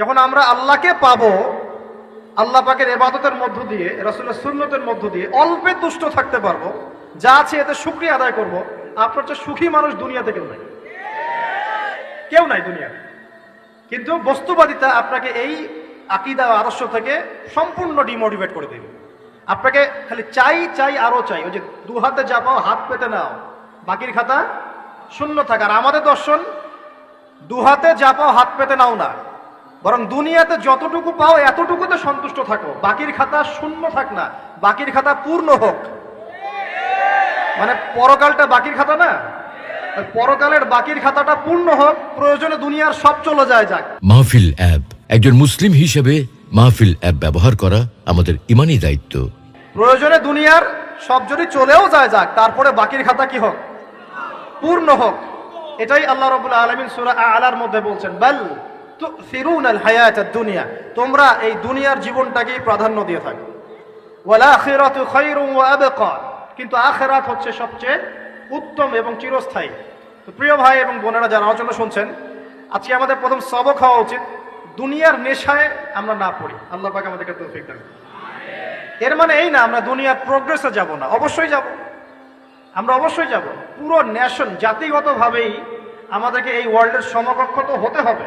যখন আমরা আল্লাহকে পাবো, আল্লাহ পাকের এবাদতের মধ্য দিয়ে, রাসুলের সুন্নতের মধ্য দিয়ে অল্পে তুষ্ট থাকতে পারব, যা আছে এতে সুক্রিয়া আদায় করব, আপনার চেয়ে সুখী মানুষ দুনিয়াতে কেউ নাই। কেউ নাই দুনিয়াতে কিন্তু বস্তুবাদিতা আপনাকে এই আকিদা আদর্শ থেকে সম্পূর্ণ ডিমোটিভেট করে দেবে। আপনাকে খালি চাই চাই আরও চাই। ওই যে দু হাতে যা পাও, হাত পেতে নাও। বাকির খাতা শূন্য থাকা। আর আমাদের দর্শন, দু হাতে যা পাও, হাত পেতে নাও না। বরং দুনিয়াতে যতটুকু পাও এতটুকুতে সন্তুষ্ট থাকো। বাকির খাতা শূন্য থাক না বাকির খাতা পূর্ণ হোক। মানে পরকালটা বাকির খাতা না? পরকালের বাকির খাতাটা পূর্ণ হোক প্রয়োজনে দুনিয়ার সব চলে যায় যাক। মাহফিল অ্যাপ একজন মুসলিম হিসেবে মাহফিল অ্যাপ ব্যবহার করা আমাদের ইমানি দায়িত্ব। প্রয়োজনে দুনিয়ার সব যদি চলেও যায় যাক তারপরে বাকির খাতা কি হোক? পূর্ণ হোক। এটাই আল্লাহ রবুল্লা আলমিন সুরা আলার মধ্যে বলছেন বেল ফিরুন আল দুনিয়া তোমরা এই দুনিয়ার জীবনটাকেই প্রাধান্য দিয়ে থাকো। ওয়ালা আখিরাত খায়রুম ওয়া আবকা, কিন্তু আখিরাত হচ্ছে সবচেয়ে উত্তম এবং চিরস্থায়ী। তো প্রিয় ভাই এবং বোনেরা যারা আলোচনা শুনছেন, আজকে আমাদের প্রথম সবক হওয়া উচিত। দুনিয়ার নেশায় আমরা না পড়ি। আল্লাহ পাক আমাদেরকে তৌফিক দান এর মানে এই না, আমরা দুনিয়ার প্রোগ্রেসে যাব না। অবশ্যই যাব। আমরা অবশ্যই যাব। পুরো ন্যাশন জাতিগতভাবেই আমাদেরকে এই ওয়ার্ল্ডের সমকক্ষ তো হতে হবে।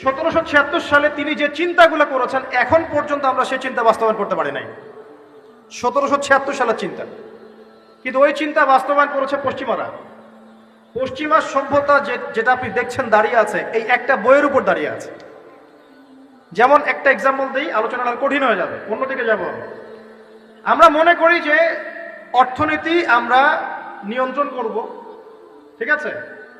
সতেরোশো ছিয়াত্তর সালে তিনি যে চিন্তাগুলো করেছেন, এখন পর্যন্ত আমরা সেই চিন্তা বাস্তবায়ন করতে পারি নাই। সতেরোশো ছিয়াত্তর সালের চিন্তা। কিন্তু ওই চিন্তা বাস্তবায়ন করেছে পশ্চিমারা। পশ্চিমা সভ্যতা যেটা আপনি দেখছেন দাঁড়িয়ে আছে, এই একটা বইয়ের উপর দাঁড়িয়ে আছে। যেমন একটা এক্সাম্পল দিই, আলোচনাটা কঠিন হয়ে যাবে, অন্যদিকে যাব আমরা মনে করি যে অর্থনীতি আমরা নিয়ন্ত্রণ করব, ঠিক আছে?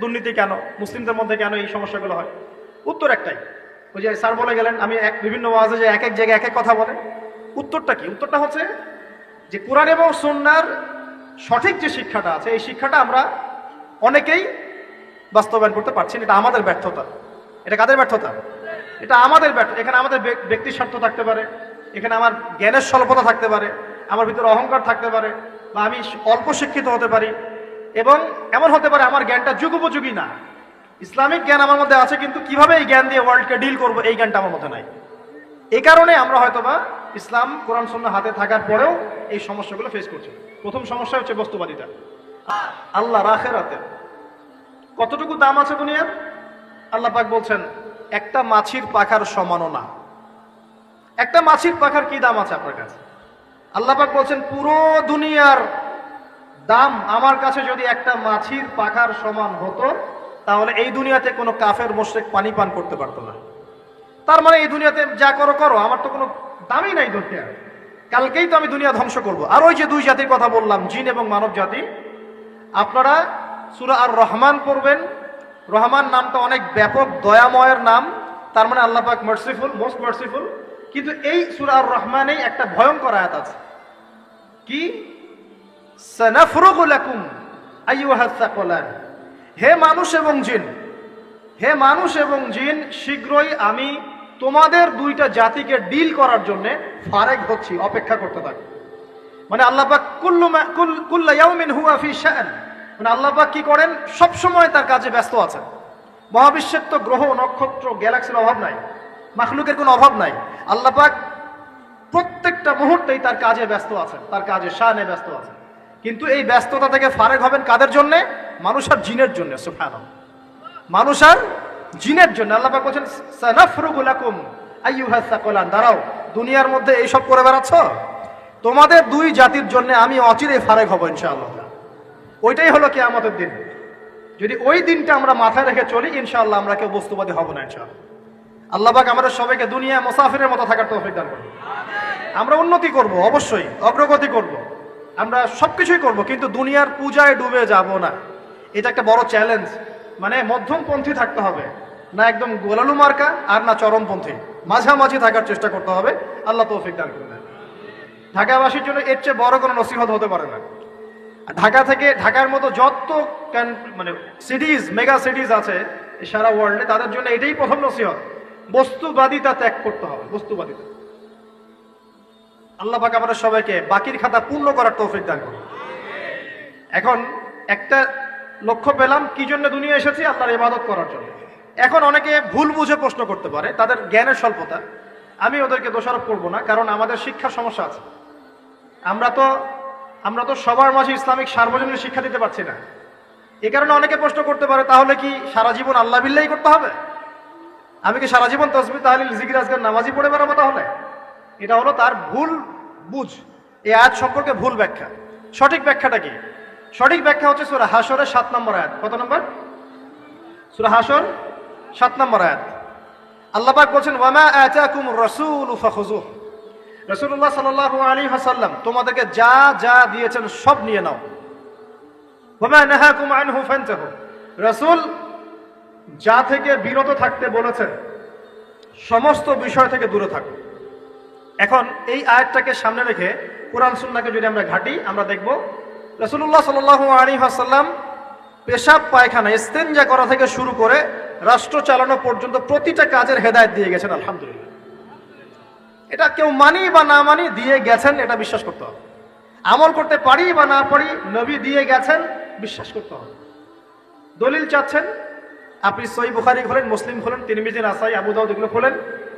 দুর্নীতি কেন? মুসলিমদের মধ্যে কেন এই সমস্যাগুলো হয়? উত্তর একটাই। ওই যে স্যার বলে গেলেন, আমি এক বিভিন্ন ওয়াজে যে এক এক জায়গায় এক এক কথা বলে। উত্তরটা কি? উত্তরটা হচ্ছে যে কোরআন এবং সুন্নার সঠিক যে শিক্ষাটা আছে, এই শিক্ষাটা আমরা অনেকেই বাস্তবায়ন করতে পারছি এটা আমাদের ব্যর্থতা। এটা কাদের ব্যর্থতা? এটা আমাদের ব্যর্থ, এখানে আমাদের ব্যক- ব্যক্তির স্বার্থ থাকতে পারে, এখানে আমার জ্ঞানের স্বল্পতা থাকতে পারে, আমার ভিতরে অহংকার থাকতে পারে, বা আমি অল্প শিক্ষিত হতে পারি। এবং এমন হতে পারে আমার জ্ঞানটা যুগোপযোগী না। ইসলামিক জ্ঞান আমার মধ্যে আছে, কিন্তু কীভাবে এই জ্ঞান দিয়ে ওয়ার্ল্ডকে ডিল করব, এই জ্ঞানটা আমার মধ্যে নাই। এই কারণে আমরা হয়তোবা ইসলাম, কোরআন সন্না হাতে থাকার পরেও এই সমস্যাগুলো ফেস করছে। প্রথম সমস্যা হচ্ছে বস্তুবাদিতা। আল্লাহ রাখেরাতে কতটুকু দাম আছে দুনিয়ার? আল্লাহ পাক বলছেন, একটা মাছির পাখার সমানও না। একটা মাছির পাখার কি দাম আছে আপনার কাছে? আল্লাহ পাক বলছেন, পুরো দুনিয়ার দাম আমার কাছে যদি একটা মাছির পাখার সমান হতো, তাহলে এই দুনিয়াতে কোনো কাফের মোশেক পানি পান করতে পারতো না। তার মানে এই দুনিয়াতে যা করো করো, আমার তো কোনো দামই নাই দুনিয়া কালকেই তো আমি দুনিয়া ধ্বংস করব। আর ওই যে দুই জাতির কথা বললাম, জিন এবং মানব জাতি, আপনারা সুরা আর রহমান পড়বেন। রহমান নামটা অনেক ব্যাপক, দয়াময়ের নাম। তার মানে আল্লাহ পাক মার্সিফুল মোস্ট মার্সিফুল কিন্তু এই সুরা আর রহমানেই একটা ভয়ঙ্কর আয়াত আছে। কি? হে মানুষ এবং জিন, হে মানুষ এবং জিন, শীঘ্রই আমি তোমাদের দুইটা জাতিকে ডিল করার জন্য ফারেক হচ্ছি, অপেক্ষা করতে থাকি। মানে আল্লাহ কুল্লু কুল্লা মানে আল্লাহ পাক কি করেন? সব সময় তার কাজে ব্যস্ত আছেন। মহাবিশ্বের তো গ্রহ, নক্ষত্র, গ্যালাক্সির অভাব নাই। মাখলুকের কোনো অভাব নাই। আল্লাহ পাক প্রত্যেকটা মুহূর্তেই তার কাজে ব্যস্ত আছেন, তার কাজে শানে ব্যস্ত আছেন। কিন্তু এই ব্যস্ততা থেকে ফারেক হবেন কাদের জন্য? মানুষ আর জিনের জন্য সুফান মানুষ আর জিনের জন্য। আল্লাহ বলছেন সানাফরুগুলাকুম আইয়ুহাস সাকলান। দাঁড়াও, দুনিয়ার মধ্যে এইসব করে বেড়াচ্ছ? তোমাদের দুই জাতির জন্য আমি অচিরে ফারেক হব, ইনশাআল্লাহ। ওইটাই হলো কি আমাদের দিন। যদি ওই দিনটা আমরা মাথায় রেখে চলি, ইনশাআল্লাহ আমরা কেউ বস্তুবাদী হব না, ইনশাআল্লাহ। আল্লাহ পাক আমাদের সবাইকে দুনিয়া মুসাফিরের মতো থাকার তৌফিক দান করুন। আমরা উন্নতি করব, অবশ্যই। অগ্রগতি করব। আমরা সবকিছুই করব, কিন্তু দুনিয়ার পূজায় ডুবে যাব না। এটা একটা বড় চ্যালেঞ্জ মানে মধ্যমপন্থী থাকতে হবে। না একদম গোলালু মার্কা আর না চরমপন্থী। মাঝামাঝি থাকার চেষ্টা করতে হবে। আল্লাহ তৌফিক দান করবেন ঢাকাবাসীর জন্য এর চেয়ে বড় কোনো নসিহত হতে পারে না। ঢাকা থেকে ঢাকার মতো যত মানে সিটিজ মেগা সিটিজ আছে সারা ওয়ার্ল্ডে তাদের জন্য এটাই প্রথম নসিহত। বস্তুবাদিতা ত্যাগ করতে হবে। বস্তুবাদিতা। আল্লাহ পাক আমাদের সবাইকে বাকির খাতা পূর্ণ করার তৌফিক দান করুন। এখন একটা লক্ষ্য পেলাম, কি জন্য দুনিয়া এসেছি? আল্লাহর ইবাদত করার জন্য। এখন অনেকে ভুল বুঝে প্রশ্ন করতে পারে, তাদের জ্ঞানের স্বল্পতা। আমি ওদেরকে দোষারোপ করব না, কারণ আমাদের শিক্ষার সমস্যা আছে। আমরা তো আমরা তো সবার মাঝে ইসলামিক সার্বজনীন শিক্ষা দিতে পারছি না। এ কারণে অনেকে প্রশ্ন করতে পারে, তাহলে কি সারা জীবন আল্লাহ বিল্লাহি করতে হবে? আমি কি সারা জীবন তসবি তাহলিল, জিকির নামাজি পড়ে বেড়াবো তাহলে? এটা হলো তার ভুল বুঝ। এই আয়াত সম্পর্কে ভুল ব্যাখ্যা। সঠিক ব্যাখ্যাটা কি? সঠিক ব্যাখ্যা হচ্ছে সুরা হাসরের সাত নম্বর আয়াত। কত নম্বর? সুরা হাসর সাত নম্বর আয়াত। আল্লাহ পাক বলছেন ওয়ামা আতাকুম রাসূল ফাখুযুহ। রাসূলুল্লাহ সাল্লাল্লাহু আলাইহি ওয়াসাল্লাম, তোমাদেরকে যা যা দিয়েছেন সব নিয়ে নাও। ওয়ামা নাহাকুম আনহু ফান্তাহু। রাসূল যা থেকে বিরত থাকতে বলেছেন, সমস্ত বিষয় থেকে দূরে থাকো এখন এই আয়াতটাকে সামনে রেখে কোরআন সুন্নাকে যদি আমরা ঘাটি, আমরা দেখব রসুল্লাহ সাল আলী হাসাল্লাম পেশাব পায়খানা ইস্তেঞ্জা করা থেকে শুরু করে রাষ্ট্র চালানো পর্যন্ত প্রতিটা কাজের হেদায়ত দিয়ে গেছেন, আলহামদুলিল্লাহ। এটা কেউ মানি বা না মানি দিয়ে গেছেন, এটা বিশ্বাস করতে হবে। আমল করতে পারি বা না পারি, নবী দিয়ে গেছেন, বিশ্বাস করতে হবে। দলিল চাচ্ছেন, আপনি সই বুখারি খোলেন, মুসলিম খোলেন তিরমিজিন আসাই আবু দাউদ এগুলো খোলেন।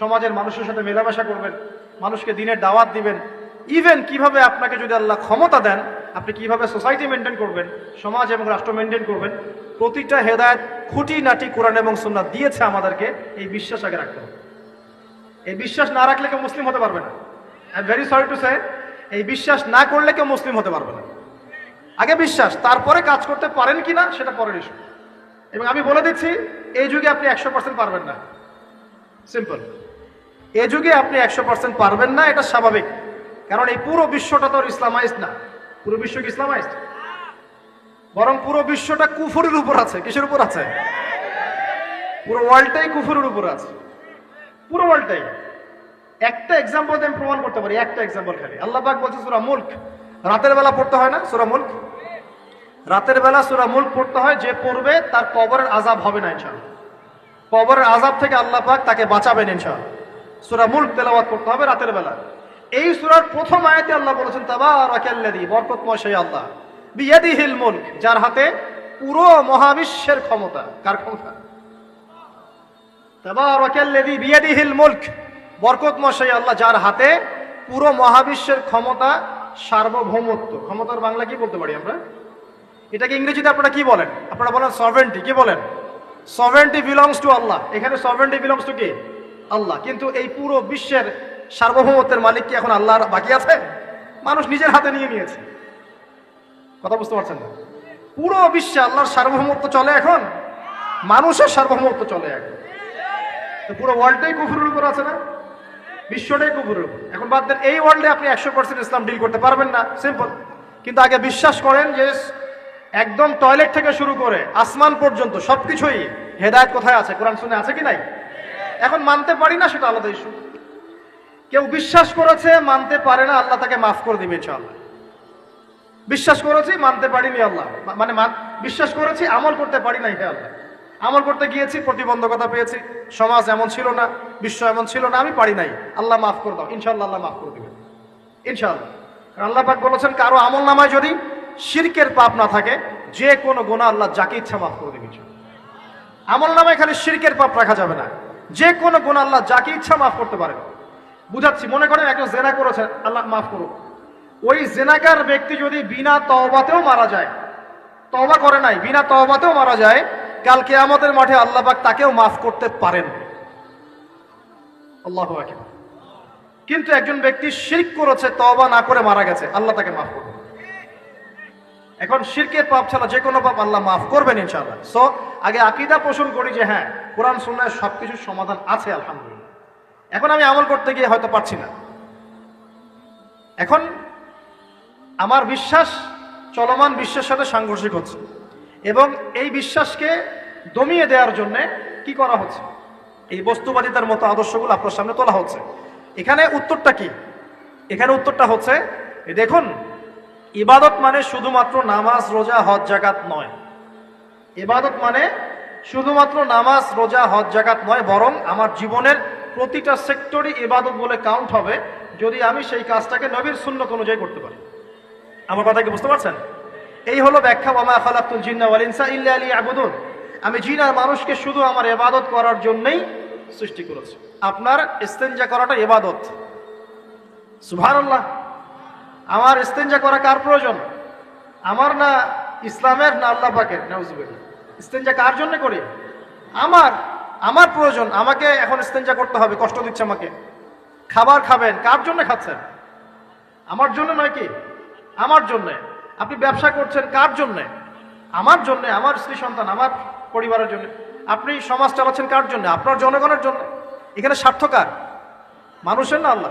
সমাজের মানুষের সাথে মেলামেশা করবেন, মানুষকে দিনের দাওয়াত দিবেন। ইভেন কীভাবে আপনাকে যদি আল্লাহ ক্ষমতা দেন, আপনি কীভাবে সোসাইটি মেনটেন করবেন, সমাজ এবং রাষ্ট্র মেনটেন করবেন, প্রতিটা হেদায়ত খুঁটি নাটি কোরআন এবং সুন্নাহ দিয়েছে আমাদেরকে, এই বিশ্বাস আগে রাখতে হবে। এই বিশ্বাস না রাখলে কেউ মুসলিম হতে পারবে না। I very sorry to say এই বিশ্বাস না করলে কেউ মুসলিম হতে পারবে না। আগে বিশ্বাস, তারপরে কাজ করতে পারেন কি না সেটা পরের ইস্যু এবং আমি বলে দিচ্ছি, এই যুগে আপনি একশো পার্সেন্ট পারবেন না। সিম্পল এই যুগে আপনি একশো পার্সেন্ট পারবেন না, এটা স্বাভাবিক। কারণ এই পুরো বিশ্বটা তো ইসলামাইজ না। পুরো বিশ্ব কি ইসলামাইজড? বরং পুরো বিশ্বটা কুফুরের উপর আছে। কিসের উপর আছে? পুরো ওয়ার্ল্ডটাই কুফুরের উপর আছে। পুরো ওয়ার্ল্ডটাই। একটা এক্সাম্পল আমি প্রমাণ করতে পারি, একটা এক্সাম্পল খালি। আল্লাহ পাক বলছে, সুরা মুল্ক। রাতের বেলা পড়তে হয় না? সুরা মুল্ক? রাতের বেলা সুরা মুল্ক পড়তে হয়, যে পড়বে তার কবরের আজাব হবে না, ইনশাআল্লাহ। কবরের আজাব থেকে আল্লাহ পাক তাকে বাঁচাবেন, ইনশাআল্লাহ। সুরা মুল্ক তেলাওয়াত করতে হবে রাতের বেলা। এই সুরার প্রথম আয়াতে আল্লাহ বলেছেন, তাবারাকাল্লাযী, বরকতময় সেই আল্লাহ। বিয়াদিহিল মুলক, যার হাতে পুরো মহাবিশ্বের ক্ষমতা। কার ক্ষমতা? তাবারাকাল্লাযী বিয়াদিহিল মুলক, বরকতময় সেই আল্লাহ, যার হাতে পুরো মহাবিশ্বের ক্ষমতা, সার্বভৌমত্ব। ক্ষমতার বাংলা কি বলতে পারি আমরা? এটাকে ইংরেজিতে আপনারা কি বলেন? আপনারা বলেন সভেন্টি কি বলেন? সভেন্টি বিলংস টু আল্লাহ। এখানে সভেন্টি বিলংস টু কি? আল্লাহ। কিন্তু এই পুরো বিশ্বের সার্বভৌমত্বের মালিক কি এখন আল্লাহর বাকি আছে? মানুষ নিজের হাতে নিয়ে নিয়েছে। কথা বুঝতে পারছেন না? পুরো বিশ্বে আল্লাহর সার্বভৌমত্ব চলে এখন? মানুষের সার্বভৌমত্ব চলে এখন। তো পুরো ওয়ার্ল্ডটাই কুফুরের উপর আছে না? বিশ্বটাই কুফুরের উপর। এখন বাদ দেন, এই ওয়ার্ল্ডে আপনি একশো পার্সেন্ট ইসলাম ডিল করতে পারবেন না। সিম্পল কিন্তু আগে বিশ্বাস করেন যে একদম টয়লেট থেকে শুরু করে আসমান পর্যন্ত সবকিছুই হেদায়ত কোথায় আছে? কোরআন শুনে আছে কি নাই? এখন মানতে পারি না, সেটা আলাদা ইস্যু কেউ বিশ্বাস করেছে, মানতে পারে না, আল্লাহ তাকে মাফ করে দিবে, ইনশাআল্লাহ। বিশ্বাস করেছি, মানতে পারিনি, আল্লাহ। মানে বিশ্বাস করেছি, আমল করতে পারি নাই, হে আল্লাহ। আমল করতে গিয়েছি, প্রতিবন্ধকতা পেয়েছি। সমাজ এমন ছিল না, বিশ্ব এমন ছিল না, আমি পারি নাই। আল্লাহ মাফ করে দাও, ইনশাআল্লাহ আল্লাহ মাফ করে দিবে ইনশাআল্লাহ। আল্লাহ পাক বলেছেন, কারও আমল নামায় যদি শিরকের পাপ না থাকে, যে কোনো গোনা আল্লাহ যাকে ইচ্ছা মাফ করে দিবে। আমল নামায় খালি শিরকের পাপ রাখা যাবে না। যে কোনো গুণ আল্লাহ যাকে ইচ্ছা মাফ করতে পারেন বুঝাচ্ছি, মনে করেন একজন জেনা করেছেন, আল্লাহ মাফ করুক। ওই জেনাকার ব্যক্তি যদি বিনা তওবাতেও মারা যায়, তওবা করে নাই, বিনা তওবাতেও মারা যায় কালকে আমাদের মাঠে আল্লাহ পাক তাকেও মাফ করতে পারেন। আল্লাহ কিন্তু একজন ব্যক্তি শিরক করেছে, তওবা না করে মারা গেছে, আল্লাহ তাকে মাফ করবে এখন শিরকের পাপ ছাড়া যে কোনো পাপ আল্লাহ মাফ করবেন ইনশাআল্লাহ। সো আগে আকিদা পোষণ করি যে হ্যাঁ কোরআন, সুন্নায় সবকিছুর সমাধান আছে, আলহামদুলিল্লাহ। এখন আমি আমল করতে গিয়ে হয়তো পারছি না। এখন আমার বিশ্বাস, চলমান বিশ্বের সাথে সাংঘর্ষিক হচ্ছে। এবং এই বিশ্বাসকে দমিয়ে দেওয়ার জন্যে কি করা হচ্ছে? এই বস্তুবাদিতার মতো আদর্শগুলো আপনার সামনে তোলা হচ্ছে। এখানে উত্তরটা কি? এখানে উত্তরটা হচ্ছে দেখুন ইবাদত মানে শুধুমাত্র নামাজ, রোজা, হজ জাকাত নয়। ইবাদত মানে শুধুমাত্র নামাজ, রোজা, হজ জাকাত নয়, বরং আমার জীবনের প্রতিটা সেক্টরই ইবাদত বলে কাউন্ট হবে যদি আমি সেই কাজটাকে নবীর সুন্নত অনুযায়ী করতে পারি। আমার কথা কি বুঝতে পারছেন? এই হলো ব্যাখ্যা, ওয়ামা খালাকুল জিন্না ইল্লা আলী আবুদুন আমি জিন আর মানুষকে শুধু আমার এবাদত করার জন্যই সৃষ্টি করেছি। আপনার ইস্তেঞ্জা করাটা ইবাদত। সুবহানাল্লাহ। আমার ইস্তেঞ্জা করা কার প্রয়োজন? আমার না ইসলামের না আল্লাহ পাকের? নাউজুবিল্লাহ। ইস্তেঞ্জা কার জন্য করি? আমার আমার প্রয়োজন। আমাকে এখন ইস্তেঞ্জা করতে হবে, কষ্ট দিচ্ছে আমাকে। খাবার খাবেন, কার জন্য খাচ্ছেন? আমার জন্য নয় কি? আমার জন্য। আপনি ব্যবসা করছেন কার জন্য? আমার জন্য, আমার স্ত্রী সন্তান, আমার পরিবারের জন্য। আপনি সমাজ চালাচ্ছেন কার জন্য? আপনার জনগণের জন্য। এখানে স্বার্থ কার? মানুষের না আল্লাহ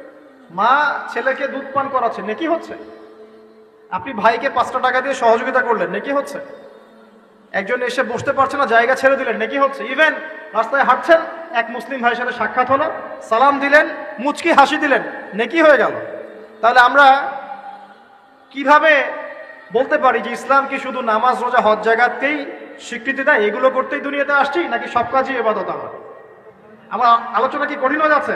মা ছেলেকে দুধ পান করাচ্ছে, নেকি হচ্ছে? আপনি ভাইকে পাঁচটা টাকা দিয়ে সহযোগিতা করলেন, নেকি হচ্ছে? একজন এসে বসতে পারছে না, জায়গা ছেড়ে দিলেন, নাকি হচ্ছে? ইভেন রাস্তায় হাঁটছেন, এক মুসলিম ভাইয়ের সাথে সাক্ষাৎ হলো, সালাম দিলেন, মুচকি হাসি দিলেন, নেকি হয়ে গেল। তাহলে আমরা কীভাবে বলতে পারি যে ইসলাম কি শুধু নামাজ, রোজা, হজ জায়গাতেই স্বীকৃতি দেয়? এগুলো করতেই দুনিয়াতে আসছি, নাকি সব কাজই এবাদত আমার? আমার আলোচনা কি কঠিন হয়ে যাচ্ছে?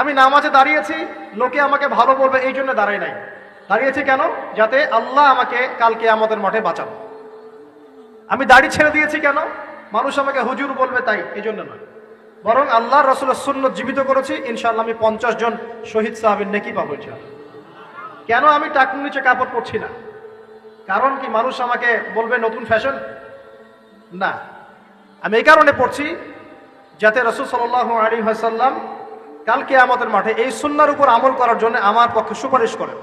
আমি নামাজে দাঁড়িয়েছি, লোকে আমাকে ভালো বলবে, এই জন্য দাঁড়াই নাই। দাঁড়িয়েছি কেন? যাতে আল্লাহ আমাকে কালকে আমাদের মাঠে বাঁচান। আমি দাড়ি ছেড়ে দিয়েছি কেন? মানুষ আমাকে হুজুর বলবে তাই, এই জন্য নয়। বরং আল্লাহ রসুলের সুন্নত জীবিত করেছি ইনশাল্লাহ আমি পঞ্চাশ জন শহীদ সাহাবের নেকি পাবো কেন আমি টাকুর নিচে কাপড় পরছি না? কারণ কি মানুষ আমাকে বলবে, নতুন ফ্যাশন? না। আমি এই কারণে পড়ছি, যাতে রসুল সাল্লাহ আলী হাসাল্লাম কালকে আমাদের মাঠে এই সুন্নার উপর আমল করার জন্য আমার পক্ষে সুপারিশ করেন।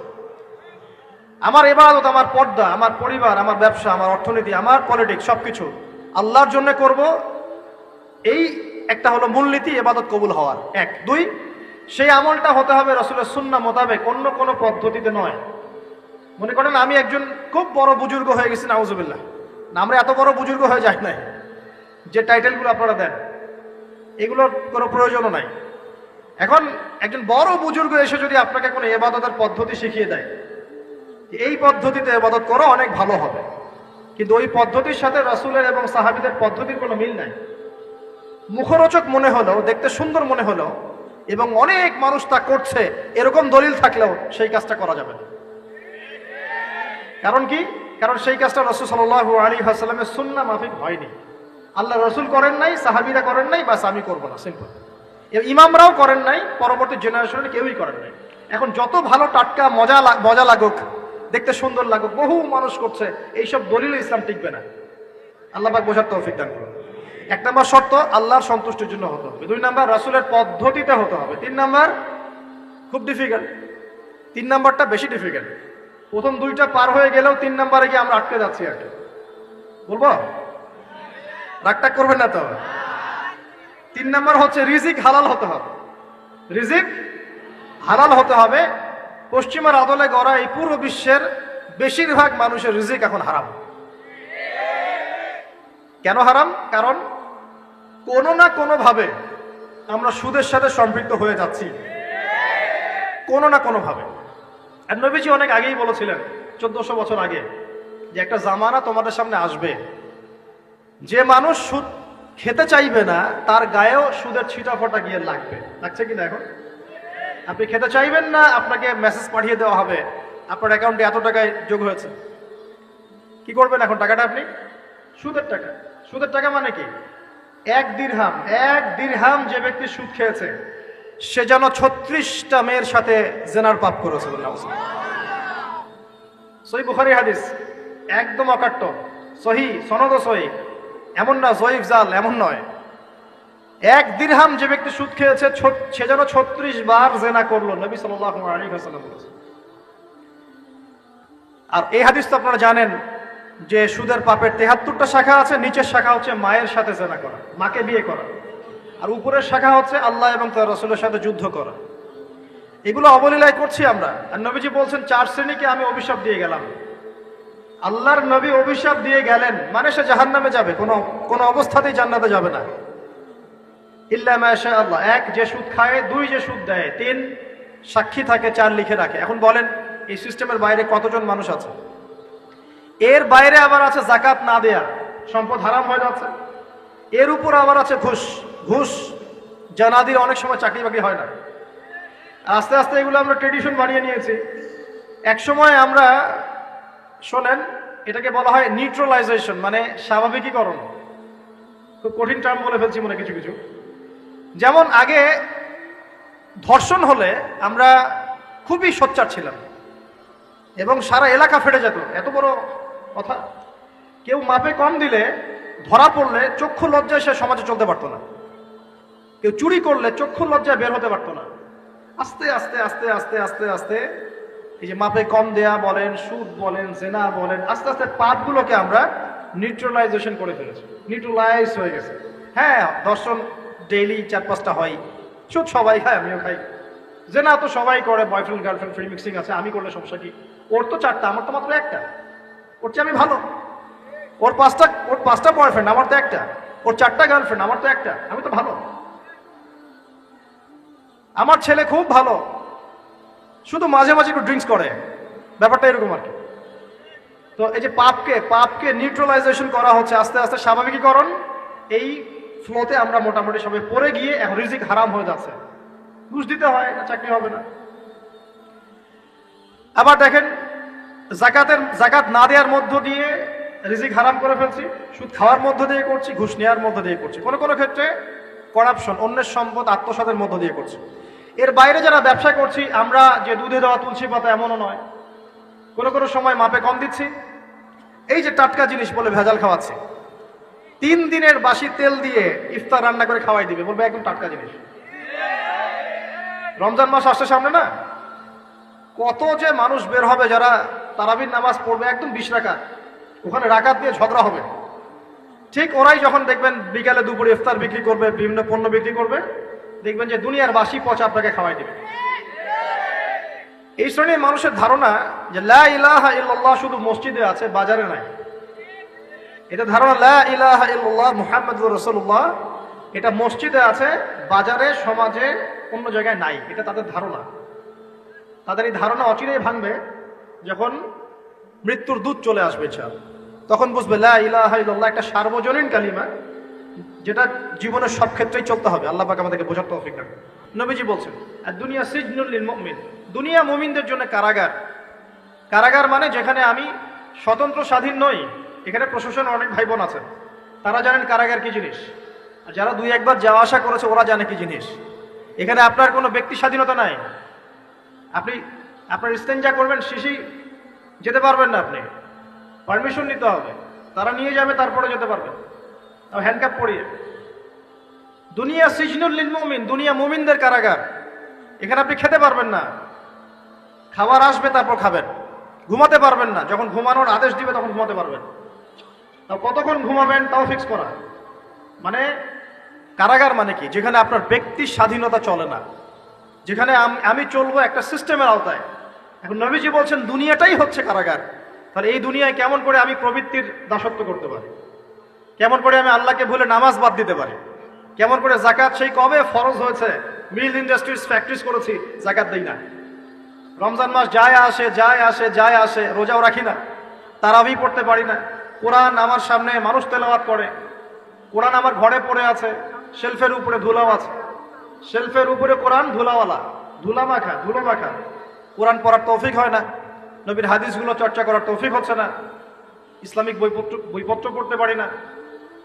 আমার এবাদত আমার পর্দা, আমার পরিবার, আমার ব্যবসা, আমার অর্থনীতি, আমার পলিটিক্স সবকিছু আল্লাহর জন্য করব। এই একটা হলো মূলনীতি এবাদত কবুল হওয়ার। এক। দুই, সেই আমলটা হতে হবে রসুলের সুন্না মোতাবেক, অন্য কোনো পদ্ধতিতে নয়। মনে করেন আমি একজন খুব বড় বুজুর্গ হয়ে গেছি, নাউজুবিল্লাহ। না, আমরা এত বড় বুজুর্গ হয়ে যাই নাই। যে টাইটেলগুলো আপনারা দেন, এগুলোর কোনো প্রয়োজনও নাই। এখন একজন বড় বুজুর্গ এসে যদি আপনাকে কোনো এবাদতের পদ্ধতি শিখিয়ে দেয় এই পদ্ধতিতে এবাদত করো, অনেক ভালো হবে। কিন্তু ওই পদ্ধতির সাথে রাসূলের এবং সাহাবিদের পদ্ধতির কোনো মিল নাই। মুখরোচক মনে হলেও, দেখতে সুন্দর মনে হলো এবং অনেক মানুষ তা করছে, এরকম দলিল থাকলেও সেই কাজটা করা যাবে না। কারণ কি? কারণ সেই কাজটা রসুল সাল্লাহ আলী হাসালামের সুন্না মাফিক হয়নি। আল্লাহ রসুল করেন নাই, সাহাবিরা করেন নাই, বাস আমি করব না, সিম্পল। ইমামরাও করেন নাই, পরবর্তী জেনারেশনে কেউই করেন নাই। এখন যত ভালো টাটকা, মজা মজা লাগুক, দেখতে সুন্দর লাগুক, বহু মানুষ করছে, এইসব দলিল ইসলাম টিকবে না। আল্লাহ পাক বোঝার তৌফিক দান করুন। এক নম্বর শর্ত, আল্লাহর সন্তুষ্টির জন্য হতে হবে। দুই নম্বর, রাসুলের পদ্ধতিতে হতে হবে। তিন নম্বর, খুব ডিফিকাল্ট তিন নম্বরটা বেশি ডিফিকাল্ট প্রথম দুইটা পার হয়ে গেলেও তিন নম্বরে গিয়ে আমরা আটকে যাচ্ছি আর কি। বলব? রাগটাগ করবেন না তো? তিন নম্বর হচ্ছে রিজিক হালাল হতে হবে। রিজিক হালাল হতে হবে। পশ্চিমার আদলে গড়া এই পুরো বিশ্বের বেশিরভাগ মানুষের রিজিক এখন হারাম। কেন হারাম? কারণ কোনো না কোনো ভাবে আমরা সুদের সাথে সম্পৃক্ত হয়ে যাচ্ছি। কোনো না কোনো ভাবে আর নবীজি অনেক আগেই বলেছিলেন, চোদ্দশো বছর আগে, যে একটা জামানা তোমাদের সামনে আসবে। যে মানুষ সুদ খেতে চাইবে না, তার গায়েও সুদের ছিটা ফোটা গিয়ে লাগবে। লাগছে কিনা এখন? আপনি খেতে চাইবেন না, আপনাকে মেসেজ পাঠিয়ে দেওয়া হবে। আপনার অ্যাকাউন্টে এত টাকায় যোগ হয়েছে। কি করবেন এখন টাকাটা আপনি? সুদের টাকা। সুদের টাকা মানে কি? এক দিরহাম এক দিরহাম যে ব্যক্তি সুদ খেয়েছে, সে যেন ছত্রিশটা মেয়ের সাথে জেনার পাপ করেছে সহি বুখারি হাদিস, একদম অকাট্য। সহি সনদ সহি। এমন না, জয়ীফ জাল, এমন নয়। এক দিরহাম যে ব্যক্তি সুদ খেয়েছে সে যেন ছত্রিশ বার জেনা করল, নবী হাসাল্লাম বলেছে আর এই হাদিস তো আপনারা জানেন যে সুদের পাপের তেহাত্তরটা শাখা আছে, নিচের শাখা হচ্ছে মায়ের সাথে জেনা করা, মাকে বিয়ে করা। আর উপরের শাখা হচ্ছে আল্লাহ এবং তার রসুলের সাথে যুদ্ধ করা। এগুলো অবলীলায় করছি আমরা। আর নবীজি বলছেন, চার শ্রেণীকে আমি অভিশাপ দিয়ে গেলাম। আল্লাহর নবী অভিশাপ দিয়ে গেলেন মানে সে জাহান্নামে যাবে, কোনো কোনো অবস্থাতেই জান্নাতে যাবে না। ইল্লা মাশা আল্লাহ, এক যে সুদ খায়, দুই যে সুদ দেয়, তিন সাক্ষী থাকে, চার লিখে রাখে। এখন বলেন, এই সিস্টেমের বাইরে কতজন মানুষ আছে? এর বাইরে আবার আছে জাকাত না দেয়া, সম্পদ হারাম হয়ে যাচ্ছে। এর উপর আবার আছে ঘুষ ঘুষ জানাদির অনেক সময় চাকরি বাকরি হয় না। আস্তে আস্তে এগুলো আমরা ট্রেডিশন বানিয়ে নিয়েছি। এক সময় আমরা শোনেন, এটাকে বলা হয় নিউট্রালাইজেশন মানে স্বাভাবিকীকরণ। খুব কঠিন টার্ম বলে ফেলছি মনে কিছু কিছু। যেমন আগে ধর্ষণ হলে আমরা খুবই সোচ্চার ছিলাম এবং সারা এলাকা ফেটে যেত। এত বড় কথা। কেউ মাপে কম দিলে, ধরা পড়লে চক্ষু লজ্জায় সে সমাজে চলতে পারতো না। কেউ চুরি করলে চক্ষু লজ্জায় বের হতে পারতো না। আস্তে আস্তে আস্তে আস্তে আস্তে আস্তে এই যে মাপে কম দেয়া বলেন, সুদ বলেন, জেনা বলেন, আস্তে আস্তে পাপগুলোকে আমরা নিউট্রালাইজেশন করে ফেলেছি। নিউট্রালাইজ হয়ে গেছে। হ্যাঁ দর্শন ডেইলি চার পাঁচটা হয়। সুদ সবাই খায়, আমিও খাই। জেনা তো সবাই করে বয়ফ্রেন্ড গার্লফ্রেন্ড ফ্রি মিক্সিং আছে, আমি করলে সমস্যা কি? ওর তো চারটা, আমার তো মাত্র একটা। ওর চেয়ে আমি ভালো। ওর পাঁচটা ওর পাঁচটা বয়ফ্রেন্ড আমার তো একটা। ওর চারটা গার্লফ্রেন্ড আমার তো একটা। আমি তো ভালো। আমার ছেলে খুব ভালো। শুধু মাঝে মাঝে একটু ড্রিঙ্কস করে। ব্যাপারটা এরকম আর কি। তো এই যে পাপকে পাপকে নিউট্রালাইজেশন করা হচ্ছে, আস্তে আস্তে স্বাভাবিকীকরণ, এই ফ্লোতে আমরা মোটামুটি সবাই পড়ে গিয়ে এখন রিজিক হারাম হয়ে যাচ্ছে। ঘুষ দিতে হয় না চাকরি হবে না। আবার দেখেন, জাকাতের, জাকাত না দেওয়ার মধ্য দিয়ে রিজিক হারাম করে ফেলছি, সুদ খাওয়ার মধ্য দিয়ে করছি, ঘুষ নেওয়ার মধ্য দিয়ে করছি। কোনো কোনো ক্ষেত্রে করাপশন অন্যের সম্পদ, আত্মসাতের মধ্য দিয়ে করছি। এর বাইরে যারা ব্যবসা করছি, আমরা যে দুধে দেওয়া তুলসী পাতা এমনও নয়। কোনো কোনো সময় মাপে কম দিচ্ছি। এই যে টাটকা জিনিস বলে ভেজাল খাওয়াচ্ছি। তিন দিনের বাসি তেল দিয়ে ইফতার রান্না করে খাওয়াই দিবে। বলবে, একদম টাটকা জিনিস। রমজান মাস আসছে সামনে না? কত যে মানুষ বের হবে যারা তারাবির নামাজ পড়বে একদম বিশ রাকাত। ওখানে রাকাত দিয়ে ঝগড়া হবে। ঠিক ওরাই যখন দেখবেন বিকালে দুপুরে ইফতার বিক্রি করবে, বিভিন্ন পণ্য বিক্রি করবে দেখবেন যে দুনিয়ার বাসি পচা আপনাকে খাওয়াই দেবে। এই শ্রেণির মানুষের ধারণা যে লা ইলাহা ইল্লাল্লাহ শুধু মসজিদে আছে, বাজারে নাই। এটা ধারণা লা ইলাহা ইল্লাল্লাহ মুহাম্মাদুর রাসূলুল্লাহ। এটা মসজিদে আছে, বাজারে, সমাজে, অন্য জায়গায় নাই। এটা তাদের ধারণা। তাদের এই ধারণা অচিরেই ভাঙবে যখন মৃত্যুর দূত চলে আসবে তখন বুঝবে লা ইলাহা ইল্লাল্লাহ একটা সার্বজনীন কালিমা। যেটা জীবনের সব ক্ষেত্রেই চলতে হবে। আল্লাহ পাক আমাদেরকে বোঝার তৌফিক রাখবে নবীজি বলছেন, আর দুনিয়া সিজনুল লিল মুমিন। দুনিয়া মুমিনদের জন্য কারাগার। কারাগার মানে যেখানে আমি স্বতন্ত্র স্বাধীন নই, এখানে প্রশাসন অনেক ভাই বোন আছেন তারা জানেন কারাগার কি জিনিস। আর যারা দুই একবার যাওয়া আসা করেছে, ওরা জানে কি জিনিস। এখানে আপনার কোনো ব্যক্তি স্বাধীনতা নাই। আপনি, আপনার ইস্তেঞ্জা করবেন, শিশি যেতে পারবেন না আপনি। পারমিশন নিতে হবে। তারা নিয়ে যাবে, তারপরে যেতে পারবেন। হ্যান্ডকাপ পরিয়ে। দুনিয়া সিজনুল লিল মুমিন, দুনিয়া মুমিনদের কারাগার। এখানে আপনি খেতে পারবেন না। খাবার আসবে, তারপর খাবেন। ঘুমাতে পারবেন না। যখন ঘুমানোর আদেশ দিবে, তখন ঘুমাতে পারবেন। তাও কতক্ষণ ঘুমাবেন, তাও ফিক্স করা। মানে কারাগার মানে কি? যেখানে আপনার ব্যক্তির স্বাধীনতা চলে না। যেখানে আমি চলবো একটা সিস্টেমের আওতায়। এখন নবীজি বলছেন, দুনিয়াটাই হচ্ছে কারাগার। তাহলে এই দুনিয়ায় কেমন করে আমি প্রবৃত্তির দাসত্ব করতে পারি? কেমন করে আমি আল্লাহকে ভুলে নামাজ বাদ দিতে পারি? কেমন করে জাকাত সেই কবে ফরজ হয়েছে। মিল ইন্ডাস্ট্রিজ ফ্যাক্টরিজ করেছি জাকাত দিই না। রমজান মাস যায় আসে যায় আসে যায় আসে, রোজাও রাখি না। তারাবি পড়তে পারি না। কোরআন আমার সামনে মানুষ তেলাওয়াত করে। কোরআন আমার ঘরে পড়ে আছে, শেলফের উপরে ধুলাও আছে। শেলফের উপরে কোরআন ধুলাওয়ালা। ধুলা মাখা, ধুলো মাখা। কোরআন পড়ার তৌফিক হয় না। নবীর হাদিসগুলো চর্চা করার তৌফিক হচ্ছে না। ইসলামিক বইপত্র বইপত্র পড়তে পারি না।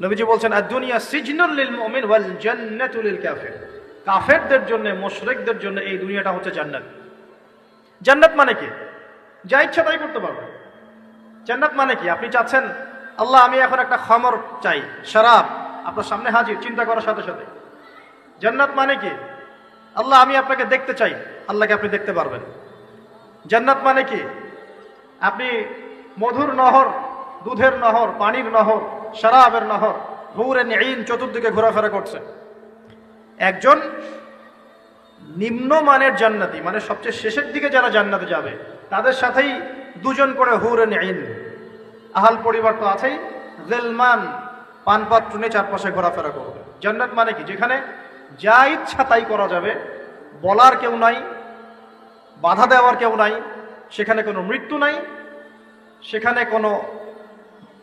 নবীজি বলছেন আর দুনিয়া সিজনুল মুমিন ওয়াল জান্নাতু লিল কাফির। কাফেরদের জন্য, মুশরিকদের জন্য এই দুনিয়াটা হচ্ছে জান্নাত। জান্নাত মানে কি? যা ইচ্ছা তাই করতে পারবে। জান্নাত মানে কি? আপনি চাচ্ছেন, আল্লাহ, আমি এখন একটা খমর চাই, শরাব। আপনার সামনে হাজির, চিন্তা করার সাথে সাথে। জান্নাত মানে কি? আল্লাহ, আমি আপনাকে দেখতে চাই, আল্লাহকে আপনি দেখতে পারবেন। জান্নাত মানে কি? আপনি মধুর নহর, দুধের নহর, পানির নহর শরাবের নহর হুরে নিন চতুর্দিকে ঘোরাফেরা করছে। একজন নিম্নমানের জান্নাতি মানে সবচেয়ে শেষের দিকে যারা জান্নাতে যাবে, তাদের সাথেই দুজন করে হুরে নিন আহাল পরিবার তো আছেই, জেলমান পানপাত্র নিয়ে চারপাশে ঘোরাফেরা করবে। জান্নাত মানে কি? যেখানে যা ইচ্ছা তাই করা যাবে, বলার কেউ নাই, বাধা দেওয়ার কেউ নাই, সেখানে কোনো মৃত্যু নাই, সেখানে কোনো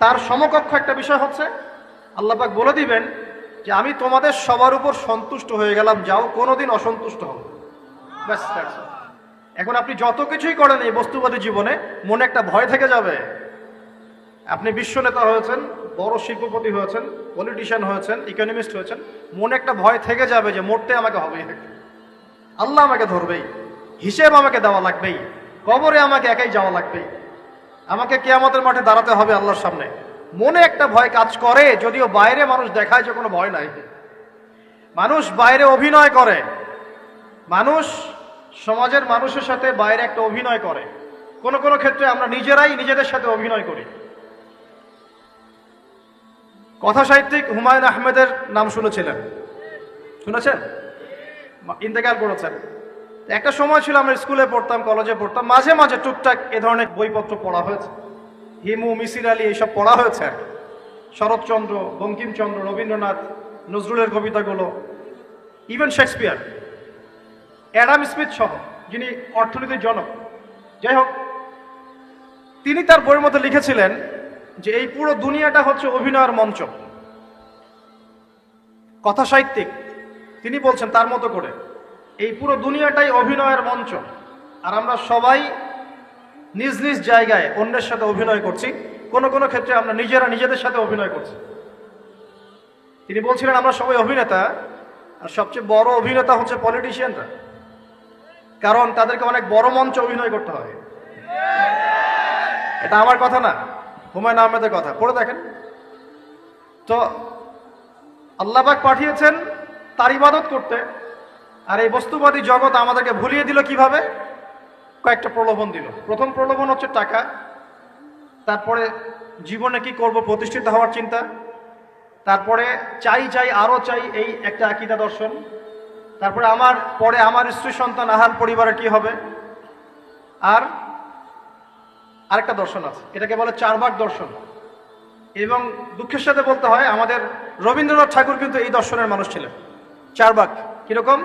তার সমকক্ষ একটা বিষয় হচ্ছে, আল্লাহ পাক বলে দিবেন যে আমি তোমাদের সবার উপর সন্তুষ্ট হয়ে গেলাম, যাও কোনোদিন অসন্তুষ্ট হবে ব্যাস এখন আপনি যত কিছুই করেন এই বস্তুবাদী জীবনে, মনে একটা ভয় থেকে যাবে। আপনি বিশ্ব নেতা হয়েছেন, বড় শিল্পপতি হয়েছেন পলিটিশিয়ান হয়েছেন ইকোনমিস্ট হয়েছেন, মনে একটা ভয় থেকে যাবে যে মরতে আমাকে হবেই। আল্লাহ আমাকে ধরবেই, হিসেব আমাকে দেওয়া লাগবেই, কবরে আমাকে একাই যাওয়া লাগবে আমাকে কেয়ামতের মাঠে দাঁড়াতে হবে আল্লাহর সামনে। মনে একটা ভয় কাজ করে, যদিও বাইরে মানুষ দেখায় যে কোনো ভয় নাই। মানুষ বাইরে অভিনয় করে। মানুষ সমাজের মানুষের সাথে বাইরে একটা অভিনয় করে। কোনো কোনো ক্ষেত্রে আমরা নিজেরাই নিজেদের সাথে অভিনয় করি। কথা সাহিত্যিক হুমায়ুন আহমেদের নাম শুনেছিলেন? শুনেছেন? ইন্তেকাল করেছেন। একটা সময় ছিল আমরা স্কুলে পড়তাম, কলেজে পড়তাম, মাঝে মাঝে টুকটাক এ ধরনের বইপত্র পড়া হয়েছে। হিমু, মিসির আলী এইসব পড়া হয়েছে শরৎচন্দ্র, বঙ্কিমচন্দ্র, রবীন্দ্রনাথ, নজরুলের কবিতাগুলো ইভেন শেক্সপিয়ার অ্যাডাম স্মিথ সহ, যিনি অর্থনীতির জনক। যাই হোক, তিনি তার বইয়ের মধ্যে লিখেছিলেন যে এই পুরো দুনিয়াটা হচ্ছে অভিনয়ের মঞ্চ। কথা সাহিত্যিক, তিনি বলছেন তার মতো করে এই পুরো দুনিয়াটাই অভিনয়ের মঞ্চ। আর আমরা সবাই নিজ নিজ জায়গায় অন্যের সাথে অভিনয় করছি। কোনো কোনো ক্ষেত্রে আমরা নিজেরা নিজেদের সাথে অভিনয় করছি। তিনি বলছিলেন, আমরা সবাই অভিনেতা, আর সবচেয়ে বড় অভিনেতা হচ্ছে পলিটিশিয়ানরা কারণ তাদেরকে অনেক বড় মঞ্চে অভিনয় করতে হয় এটা আমার কথা না, হুমায়ুন আহমেদের কথা। পড়ে দেখেন। তো আল্লাহবাক পাঠিয়েছেন তার ইবাদত করতে। আর এই বস্তুবাদী জগৎ আমাদেরকে ভুলিয়ে দিল কীভাবে? কয়েকটা প্রলোভন দিল। প্রথম প্রলোভন হচ্ছে টাকা। তারপরে জীবনে কি করব? প্রতিষ্ঠিত হওয়ার চিন্তা। তারপরে চাই চাই, আরও চাই এই একটা আকিদা দর্শন। তারপরে আমার, পরে আমার স্ত্রী, সন্তান, আহার পরিবারের কি হবে? আর আরেকটা দর্শন আছে। এটাকে বলে চারবাক দর্শন। এবং দুঃখের সাথে বলতে হয়, আমাদের রবীন্দ্রনাথ ঠাকুর কিন্তু এই দর্শনের মানুষ ছিলেন। চারবাক কীরকম?